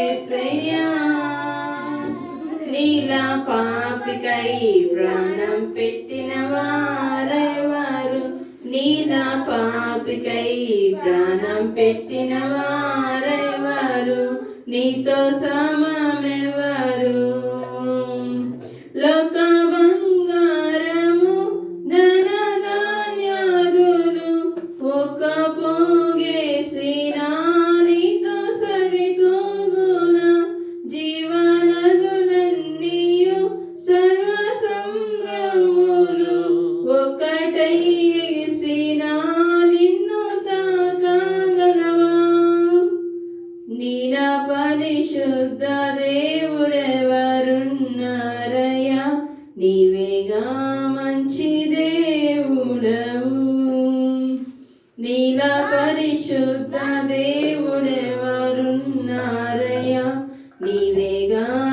ఏసయ్యా నీలా పాపికై ప్రాణం పెట్టిన వారెవరు నీలా పాపికై ప్రాణం పెట్టిన వారెవరు నీతో సమమే నీల పరిశుద్ధ దేవుడెవరున్నారయ్యా? నీవేగా మంచి దేవుడవు. నీల పరిశుద్ధ దేవుడెవరున్నారయ్యా? నీవేగా